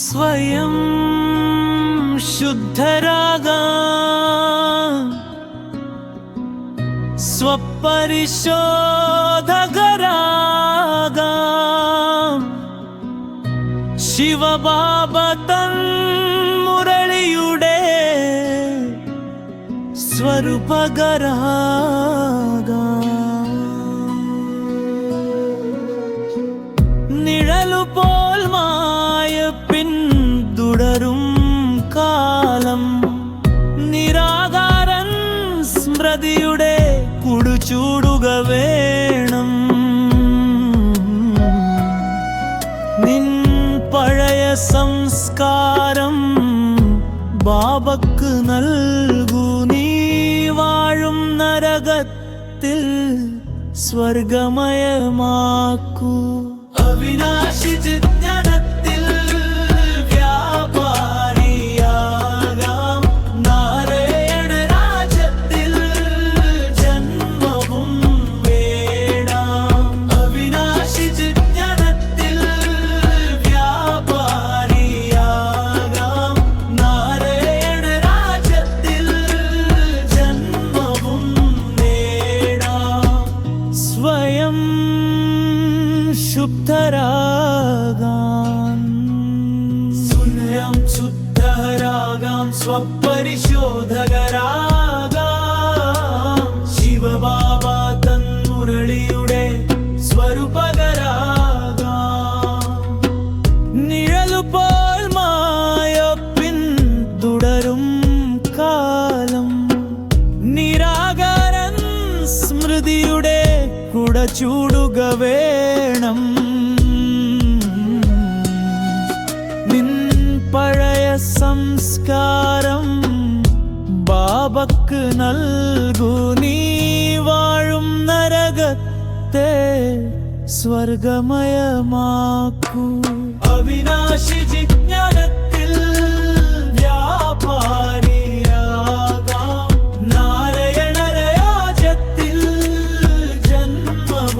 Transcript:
സ്വയം ശുദ്ധരാഗ സ്വപരിശോധകരാകാം. ശിവബാബ തൻ മുരളിയുടെ സ്വരൂപകരാകാം. നിഴലുപോൽ മായ സ്മൃതിയുടെ കുടുചൂടുക വേണം. നിൻ പഴയ സംസ്കാരം ബാബക്ക് നൽകൂ. നീ വാഴും നരകത്തിൽ സ്വർഗമയമാക്കൂ. അവിനാശി शुद्धरागाम् सुनयं शुद्ध रागां शिव बाबा ചൂടുക വേണം. നിൻ പഴയ സംസ്കാരം ബാബക്ക് നൽകൂ. നീ വാഴും നരകത്തെ സ്വർഗമയമാക്കൂ. അവിനാശി